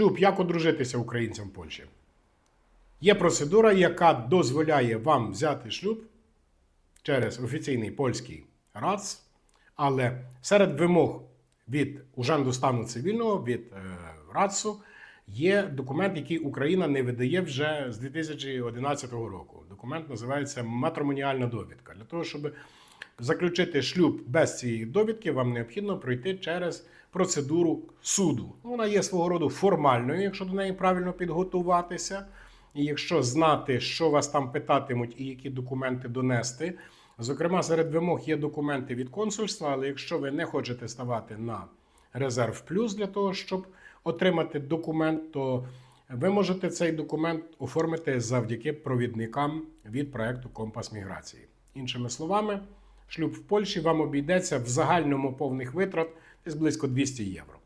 шлюб, як одружитися українцям в Польщі. Є процедура, яка дозволяє вам взяти шлюб через офіційний польський РАЦ, але серед вимог від Ужанду стану цивільного, від е, РАЦу, є документ, який Україна не видає вже з 2011 року. Документ називається матримоніальна довідка. Для того, щоб заключити шлюб без цієї довідки, вам необхідно пройти через процедуру суду. Ну, Вона є свого роду формальною, якщо до неї правильно підготуватися. І якщо знати, що вас там питатимуть і які документи донести. Зокрема, серед вимог є документи від консульства, але якщо ви не хочете ставати на резерв плюс для того, щоб отримати документ, то ви можете цей документ оформити завдяки провідникам від проекту Компас міграції. Іншими словами, шлюб в Польщі вам обійдеться в загальному повних витрат десь близько 200 євро.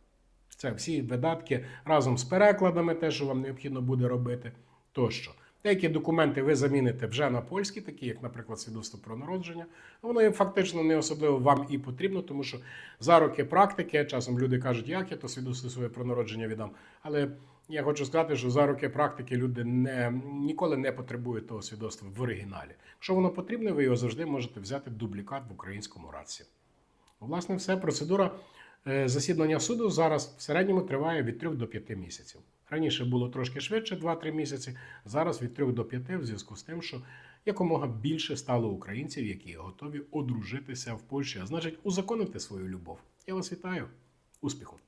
Це всі видатки разом з перекладами, те, що вам необхідно буде робити, тощо. Деякі документи ви заміните вже на польські, такі як, наприклад, свідоцтво про народження. Воно фактично не особливо вам і потрібно, тому що за роки практики часом люди кажуть, як я то свідоцтво своє про народження віддам. Але я хочу сказати, що за роки практики люди не, ніколи не потребують того свідоцтва в оригіналі. Якщо воно потрібне, ви його завжди можете взяти дублікат в українському раці. Власне, все. Процедура засідання суду зараз в середньому триває від 3 до 5 місяців. Раніше було трошки швидше, 2-3 місяці. Зараз від 3 до 5 в зв'язку з тим, що якомога більше стало українців, які готові одружитися в Польщі, а значить, узаконити свою любов. Я вас вітаю. Успіху!